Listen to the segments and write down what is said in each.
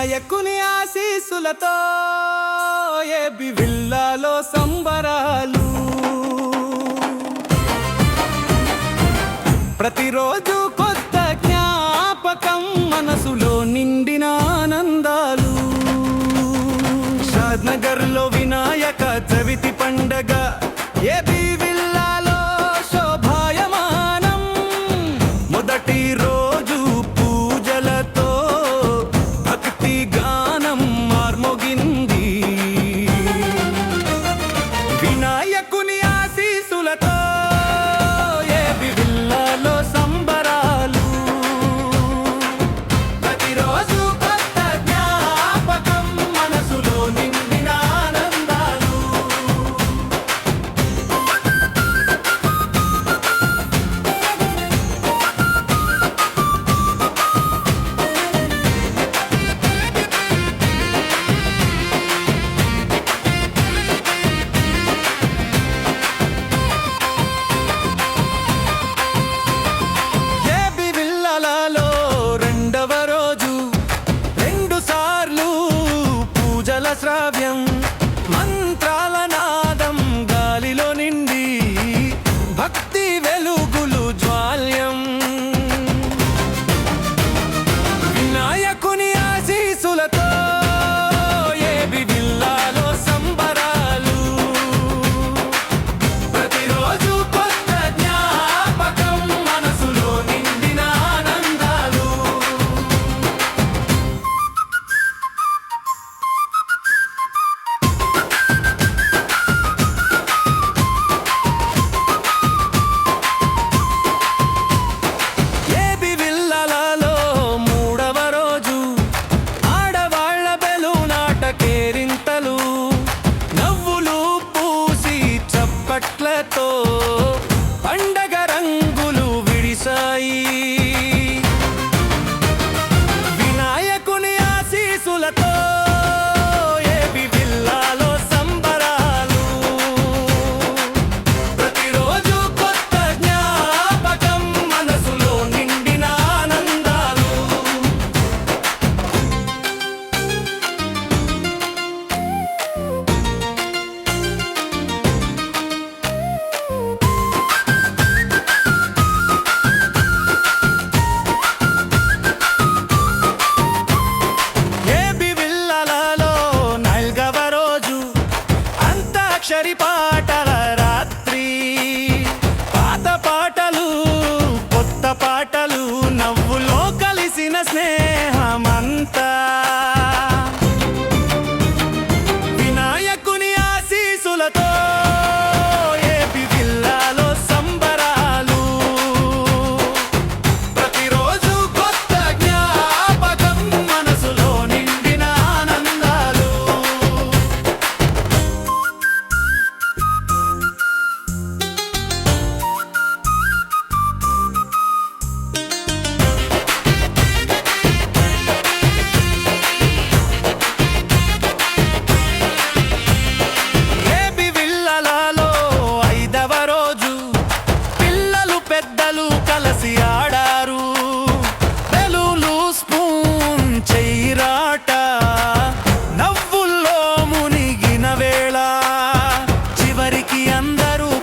వినాయకుని ఆశీసులతో ఏబి విల్లాలో సంబరాలు. ప్రతిరోజు కొత్త జ్ఞాపకం మనసులో నిండిన ఆనందాలు. షాద్నగర్లో వినాయక చవితి పండగ pasarás bien. అక్షరి పాటల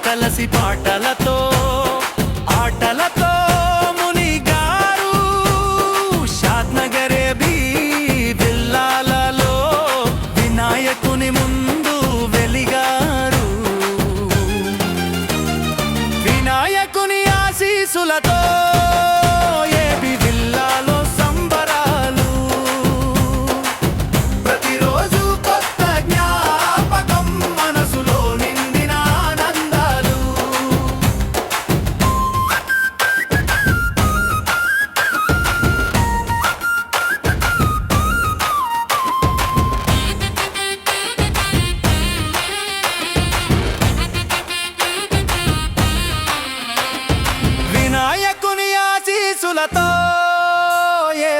కలసి పాటలతో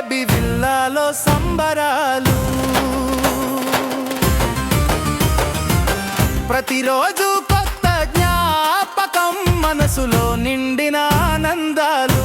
బేబీ విల్లాలో సంబరాలు. ప్రతిరోజు కొత్త జ్ఞాపకం మనసులో నిండిన ఆనందాలు.